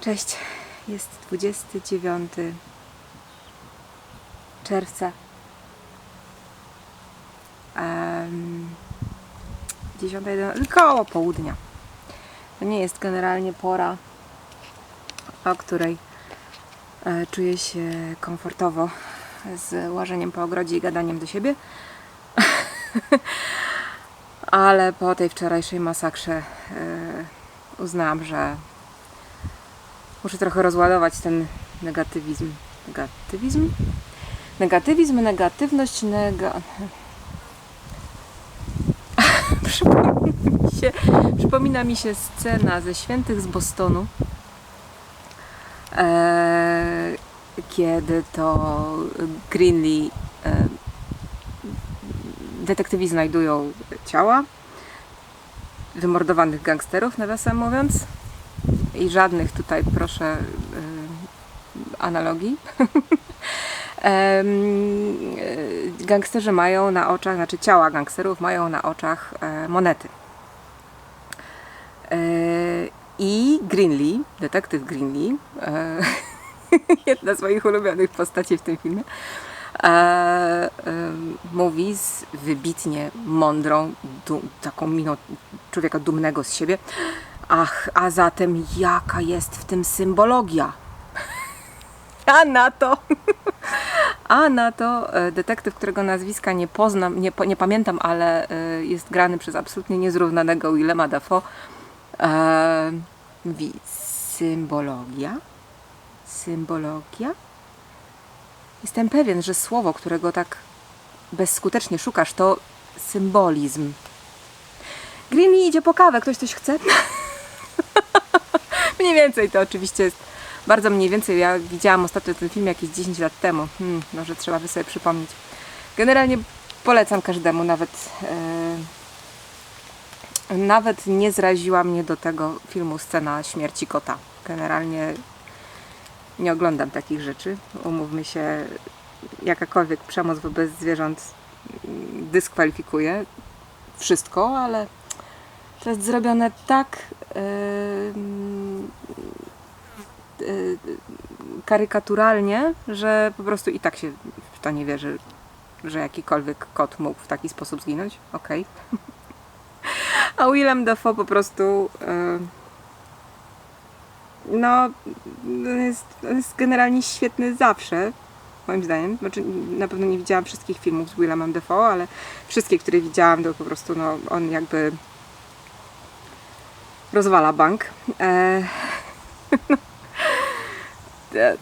Cześć, jest 29 czerwca. Um, 10.11, koło południa. To nie jest generalnie pora, o której e, czuję się komfortowo z łażeniem po ogrodzie i gadaniem do siebie. Ale po tej wczorajszej masakrze e, uznałam, że muszę trochę rozładować ten negatywizm. Negatywizm? Negatywizm, negatywność, nega... przypomina, mi się, przypomina mi się scena ze Świętych z Bostonu, e, kiedy to Greenlee e, detektywi znajdują ciała wymordowanych gangsterów, nawiasem mówiąc. I żadnych tutaj, proszę, y, analogii. Y, Gangsterzy mają na oczach, znaczy ciała gangsterów mają na oczach e, monety. E, I Greenlee, detektyw Greenlee, e, jedna z moich ulubionych postaci w tym filmie, mówi z wybitnie mądrą, taką miną człowieka dumnego z siebie. Ach, a zatem jaka jest w tym symbologia? A na to, a na to e, detektyw, którego nazwiska nie poznam, nie, nie pamiętam, ale e, jest grany przez absolutnie niezrównanego Willema Dafoe, e, mówi symbologia? Symbologia? Jestem pewien, że słowo, którego tak bezskutecznie szukasz, to symbolizm. Greeny idzie po kawę, ktoś coś chce? mniej więcej to oczywiście jest bardzo mniej więcej. Ja widziałam ostatnio ten film jakieś 10 lat temu. Hmm, może trzeba by sobie przypomnieć. Generalnie polecam każdemu, nawet e, nawet nie zraziła mnie do tego filmu scena śmierci kota. Generalnie nie oglądam takich rzeczy. Umówmy się, jakakolwiek przemoc wobec zwierząt mm, dyskwalifikuje wszystko, ale to jest zrobione tak em, karykaturalnie, że po prostu i tak się w to nie wierzy, że jakikolwiek kot mógł w taki sposób zginąć. Okej. A Willem Dafoe po prostu y, no on jest, jest generalnie świetny zawsze moim zdaniem. Znaczy, na pewno nie widziałam wszystkich filmów z Willemem Dafoe, ale wszystkie, które widziałam, to po prostu no, on jakby rozwala bank. E, e,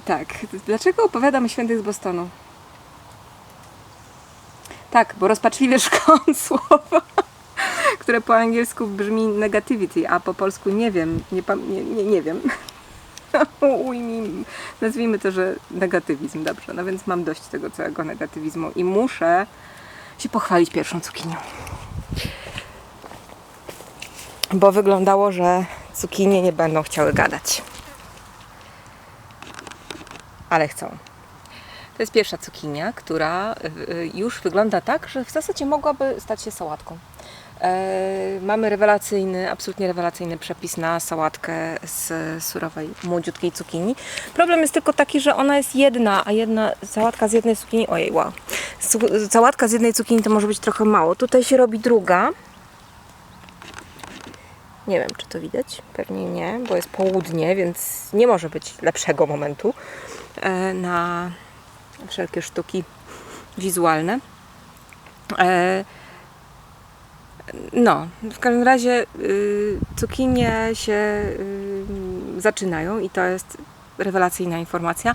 tak. Dlaczego opowiadam o świętych z Bostonu? Tak, bo rozpaczliwie szukałam słowa, które po angielsku brzmi negativity, a po polsku nie wiem, nie, nie, nie, nie wiem. Ujmij, nazwijmy to, że negatywizm, dobrze. No więc mam dość tego całego negatywizmu i muszę się pochwalić pierwszą cukinią. Bo wyglądało, że cukinie nie będą chciały gadać. Ale chcą. To jest pierwsza cukinia, która y, już wygląda tak, że w zasadzie mogłaby stać się sałatką. E, mamy rewelacyjny, absolutnie rewelacyjny przepis na sałatkę z surowej, młodziutkiej cukinii. Problem jest tylko taki, że ona jest jedna, a jedna sałatka z jednej cukinii, ojej, wow. Sałatka z jednej cukinii to może być trochę mało. Tutaj się robi druga. Nie wiem, czy to widać. Pewnie nie, bo jest południe, więc nie może być lepszego momentu e, na wszelkie sztuki wizualne. E, no, w każdym razie y, cukinie się y, zaczynają i to jest rewelacyjna informacja.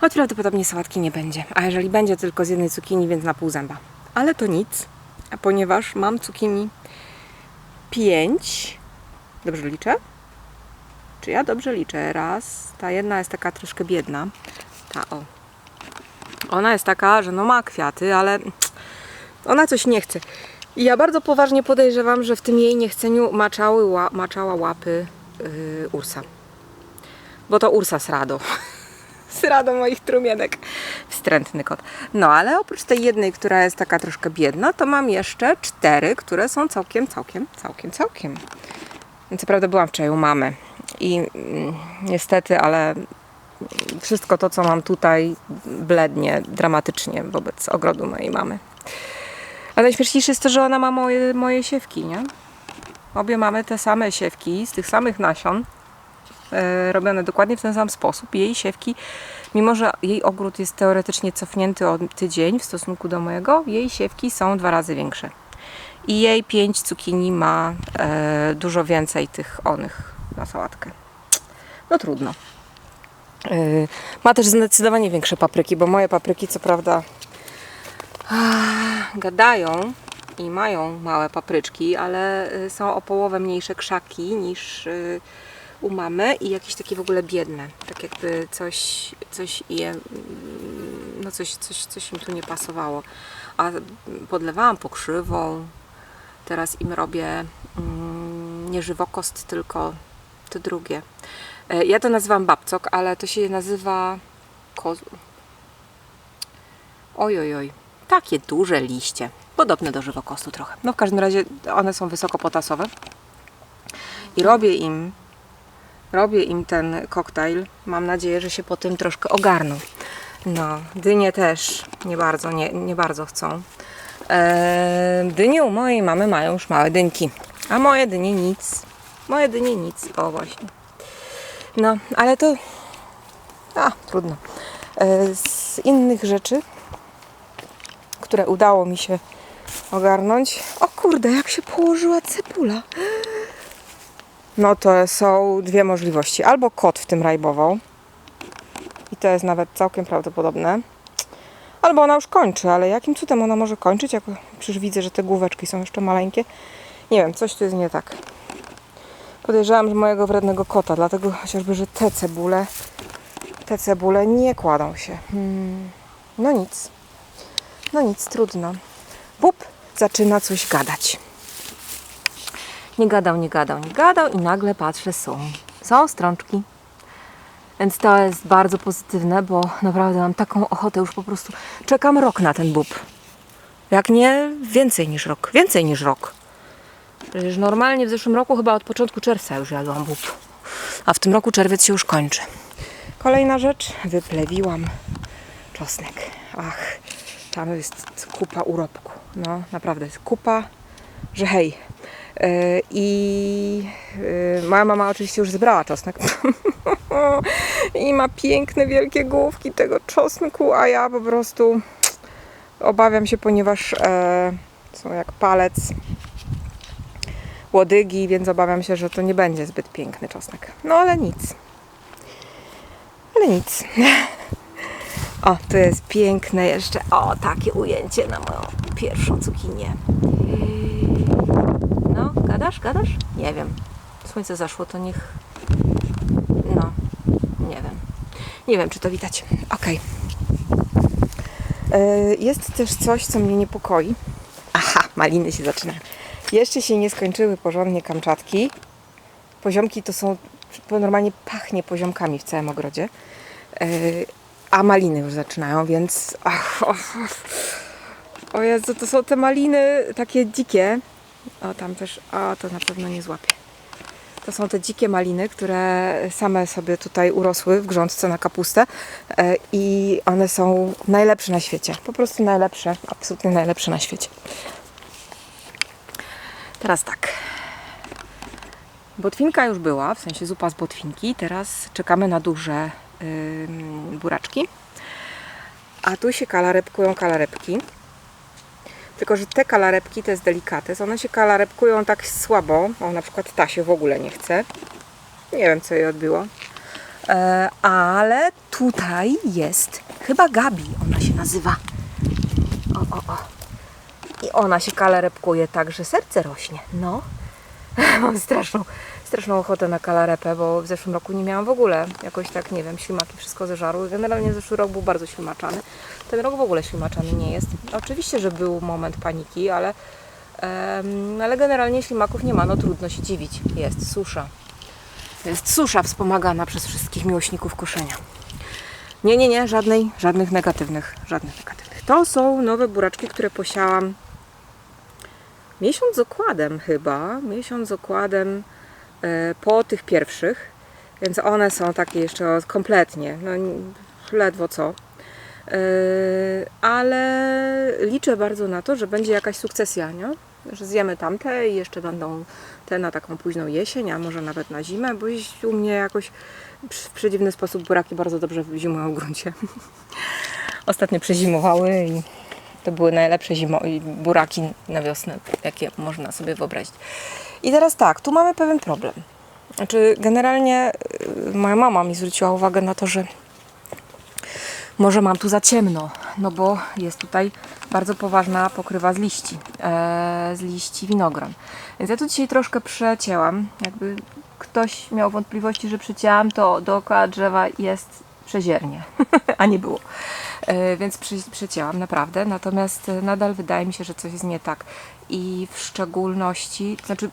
Choć prawdopodobnie sałatki nie będzie. A jeżeli będzie tylko z jednej cukinii, więc na pół zęba. Ale to nic, ponieważ mam cukinii 5. Dobrze liczę? Czy ja dobrze liczę? Raz. Ta jedna jest taka troszkę biedna. Ta o. Ona jest taka, że no ma kwiaty, ale ona coś nie chce. I ja bardzo poważnie podejrzewam, że w tym jej niechceniu maczały, ła, maczała łapy yy, Ursa. Bo to Ursa srado. Srado moich trumienek. Wstrętny kot. No ale oprócz tej jednej, która jest taka troszkę biedna, to mam jeszcze cztery, które są całkiem, całkiem, całkiem, całkiem. Co prawda byłam wczoraj u mamy I mm, niestety, ale wszystko to, co mam tutaj, blednie dramatycznie wobec ogrodu mojej mamy. A najśmieszniejsze jest to, że ona ma moje, moje siewki, nie? Obie mamy te same siewki z tych samych nasion, e, robione dokładnie w ten sam sposób. Jej siewki, mimo że jej ogród jest teoretycznie cofnięty o tydzień w stosunku do mojego, jej siewki są dwa razy większe. I jej pięć cukinii ma e, dużo więcej tych onych na sałatkę. No trudno. E, ma też zdecydowanie większe papryki, bo moje papryki co prawda gadają i mają małe papryczki, ale y, są o połowę mniejsze krzaki niż y, u mamy i jakieś takie w ogóle biedne. Tak jakby coś, coś je, no coś, coś, coś im tu nie pasowało. A podlewałam pokrzywą, teraz im robię mm, nie żywokost, tylko to drugie. E, Ja to nazywam babcok, ale to się nazywa kozu. Oj, oj, oj. Takie duże liście. Podobne do żywokostu trochę. No w każdym razie one są wysokopotasowe. I robię im, robię im ten koktajl. Mam nadzieję, że się po tym troszkę ogarną. No, dynie też nie bardzo, nie, nie bardzo chcą. Eee, dynie u mojej mamy mają już małe dynki, a moje dynie nic. Moje dynie nic. O właśnie. No, ale to... A, trudno. E, z innych rzeczy, które udało mi się ogarnąć... O kurde, jak się położyła cebula. No to są dwie możliwości. Albo kot w tym rajbował. I to jest nawet całkiem prawdopodobne. Albo ona już kończy, ale jakim cudem ona może kończyć, jak przecież widzę, że te główeczki są jeszcze maleńkie. Nie wiem, coś tu jest nie tak. Podejrzewam, że mojego wrednego kota, dlatego chociażby, że te cebule, te cebule nie kładą się. Hmm. No nic. No nic, trudno. Bób zaczyna coś gadać. Nie gadał, nie gadał, nie gadał i nagle patrzę, są. Są strączki. Więc to jest bardzo pozytywne, bo naprawdę mam taką ochotę już po prostu. Czekam rok na ten bób. Jak nie, więcej niż rok. Więcej niż rok. Przecież normalnie w zeszłym roku chyba od początku czerwca już jadłam bób. A w tym roku czerwiec się już kończy. Kolejna rzecz. Wyplewiłam czosnek. Ach, tam jest kupa urobku. No, naprawdę jest kupa, że hej. Yy, I yy, moja mama oczywiście już zebrała czosnek. I ma piękne, wielkie główki tego czosnku, a ja po prostu obawiam się, ponieważ e, są jak palec łodygi, więc obawiam się, że to nie będzie zbyt piękny czosnek. No ale nic. Ale nic. O, tu jest piękne jeszcze. O, takie ujęcie na moją pierwszą cukinię. No, gadasz, gadasz? Nie wiem. Słońce zaszło, to niech... No, nie wiem. Nie wiem, czy to widać. Okej. E, Jest też coś, co mnie niepokoi. Aha, maliny się zaczynają. Jeszcze się nie skończyły porządnie kamczatki. Poziomki to są, normalnie pachnie poziomkami w całym ogrodzie. E, A maliny już zaczynają, więc... Ach, o, Jezu, to są te maliny takie dzikie. O, tam też... O, to na pewno nie złapię. To są te dzikie maliny, które same sobie tutaj urosły w grządce na kapustę e, i one są najlepsze na świecie. Po prostu najlepsze, absolutnie najlepsze na świecie. Teraz tak. Botwinka już była, w sensie zupa z botwinki. Teraz czekamy na duże ym, buraczki. A tu się kalarepkują kalarepki. Tylko, że te kalarepki to jest delikates. One się kalarepkują tak słabo. O, na przykład ta się w ogóle nie chce. Nie wiem, co jej odbiło. E, ale tutaj jest chyba Gabi, ona się nazywa. Ona się kalarepkuje tak, że serce rośnie. No. Mam straszną, straszną ochotę na kalarepę, bo w zeszłym roku nie miałam w ogóle. Jakoś tak, nie wiem, ślimaki wszystko zeżarły. Generalnie zeszły rok był bardzo ślimaczany. Ten rok w ogóle ślimaczany nie jest. Oczywiście, że był moment paniki, ale, ale generalnie ślimaków nie ma. No trudno się dziwić. Jest susza. Jest susza wspomagana przez wszystkich miłośników koszenia. Nie, nie, nie, żadnej, żadnych negatywnych, żadnych negatywnych. To są nowe buraczki, które posiałam miesiąc z okładem chyba, miesiąc z okładem e, po tych pierwszych. Więc one są takie jeszcze kompletnie, no ledwo co. Yy, ale liczę bardzo na to, że będzie jakaś sukcesja, nie? Że zjemy tamte i jeszcze będą te na taką późną jesień, a może nawet na zimę, bo u mnie jakoś w przedziwny sposób buraki bardzo dobrze zimują w gruncie. Ostatnio przezimowały i to były najlepsze zimo- buraki na wiosnę, jakie można sobie wyobrazić. I teraz tak, tu mamy pewien problem. Znaczy, generalnie y, moja mama mi zwróciła uwagę na to, że może mam tu za ciemno, no bo jest tutaj bardzo poważna pokrywa z liści, e, z liści winogron. Więc ja tu dzisiaj troszkę przecięłam. Jakby ktoś miał wątpliwości, że przecięłam, to dookoła drzewa jest przeziernie, a nie było. E, więc przecięłam naprawdę, natomiast e, nadal wydaje mi się, że coś jest nie tak. I w szczególności, to znaczy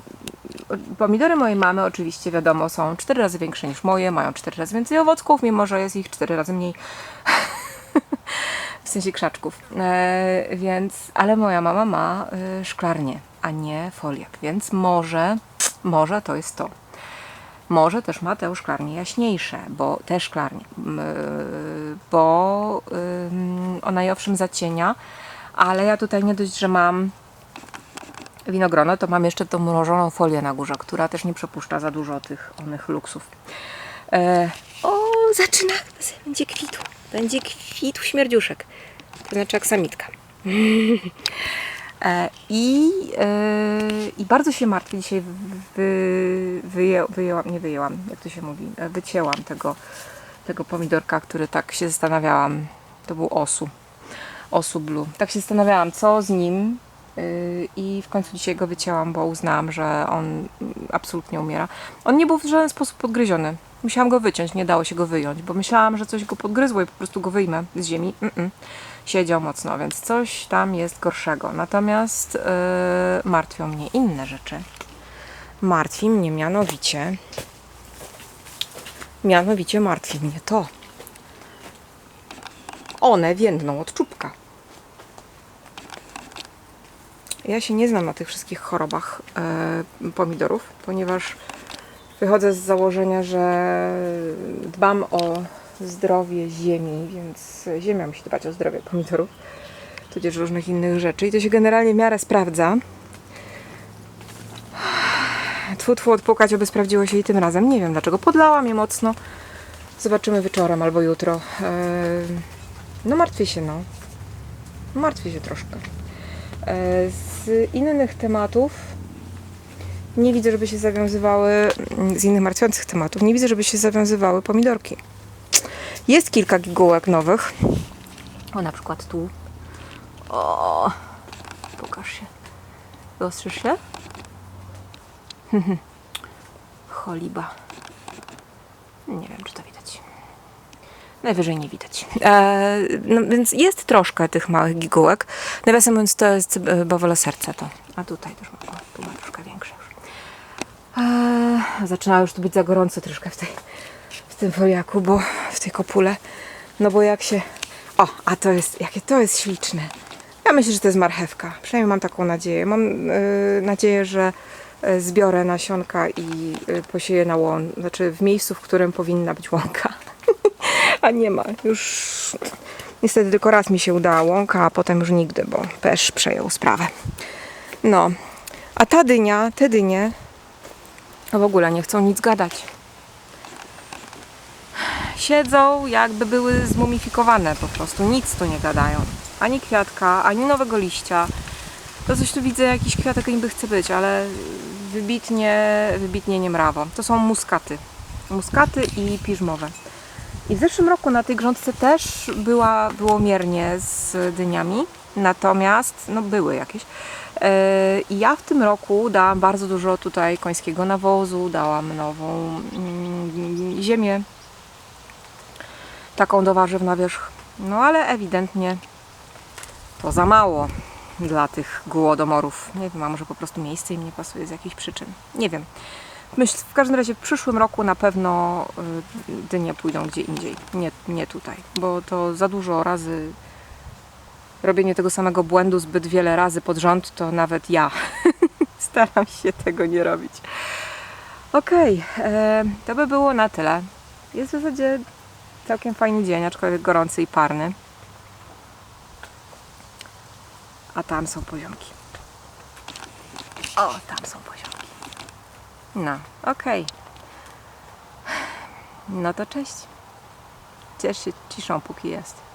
Pomidory mojej mamy oczywiście wiadomo są cztery razy większe niż moje, mają cztery razy więcej owocków, mimo że jest ich cztery razy mniej. w sensie krzaczków. E, więc, ale moja mama ma e, szklarnię, a nie foliak, więc może, może to jest to. Może też ma te szklarnie jaśniejsze, bo te szklarnie, e, bo ona je owszem zacienia, ale ja tutaj nie dość, że mam winogrono, to mam jeszcze tą mrożoną folię na górze, która też nie przepuszcza za dużo tych onych luksów. E, o, zaczyna, będzie kwitł, będzie kwitł śmierdziuszek, to znaczy aksamitka. E, I, e, I bardzo się martwię dzisiaj, wy, wyję, wyjęłam, nie wyjęłam, jak to się mówi, e, wycięłam tego, tego pomidorka, który tak się zastanawiałam, to był osu, osu blue. Tak się zastanawiałam, co z nim, i w końcu dzisiaj go wycięłam, bo uznałam, że on mm, absolutnie umiera. On nie był w żaden sposób podgryziony. Musiałam go wyciąć, nie dało się go wyjąć, bo myślałam, że coś go podgryzło i po prostu go wyjmę z ziemi. Mm-mm. Siedział mocno, więc coś tam jest gorszego. Natomiast yy, martwią mnie inne rzeczy. Martwi mnie mianowicie, mianowicie martwi mnie to. One więdną od czubka. Ja się nie znam na tych wszystkich chorobach e, pomidorów, ponieważ wychodzę z założenia, że dbam o zdrowie ziemi, więc ziemia musi dbać o zdrowie pomidorów, tudzież różnych innych rzeczy i to się generalnie w miarę sprawdza. Tfu, tfu, odpukać, aby sprawdziło się i tym razem. Nie wiem dlaczego. Podlałam je mocno. Zobaczymy wieczorem albo jutro. No martwię się, no. Martwię się troszkę. E, Z innych tematów nie widzę, żeby się zawiązywały, z innych martwiących tematów, nie widzę, żeby się zawiązywały pomidorki. Jest kilka gigułek nowych. O, na przykład tu. O, pokaż się. Wyostrzysz się? Choliba. Nie wiem, czy to widać. Najwyżej nie widać. E, no, więc jest troszkę tych małych gigułek. Nawiasem mówiąc, to jest e, bawole serce to. A tutaj też ma, o, tu ma troszkę większe już. E, zaczyna już tu być za gorąco troszkę w, tej, w tym foliaku, bo w tej kopule. No bo jak się... O, a to jest, jakie to jest śliczne. Ja myślę, że to jest marchewka. Przynajmniej mam taką nadzieję. Mam e, nadzieję, że e, zbiorę nasionka i e, posieję na łąk, znaczy w miejscu, w którym powinna być łąka. a nie ma. Już niestety tylko raz mi się udała łąka, a potem już nigdy, bo pesz przejął sprawę. No, a ta dynia, te dynie w ogóle nie chcą nic gadać. Siedzą jakby były zmumifikowane po prostu, nic tu nie gadają. Ani kwiatka, ani nowego liścia. To coś tu widzę, jakiś kwiatek niby chce być, ale wybitnie, wybitnie nie mrawo. To są muskaty. Muskaty i piżmowe. I w zeszłym roku na tej grządce też była, było miernie z dyniami, natomiast no były jakieś. Yy, I ja w tym roku dałam bardzo dużo tutaj końskiego nawozu, dałam nową mm, ziemię, taką do warzyw na wierzch. No ale ewidentnie to za mało dla tych głodomorów. Nie wiem, a może po prostu miejsce im nie pasuje z jakichś przyczyn. Nie wiem. Myślę, w każdym razie w przyszłym roku na pewno y, dynie pójdą gdzie indziej, nie, nie tutaj, bo to za dużo razy robienie tego samego błędu zbyt wiele razy pod rząd, to nawet ja staram się tego nie robić. Okej, e, to by było na tyle. Jest w zasadzie całkiem fajny dzień, aczkolwiek gorący i parny. A tam są poziomki. O, tam są poziomki. No, okej. No to cześć. Ciesz się ciszą, póki jest.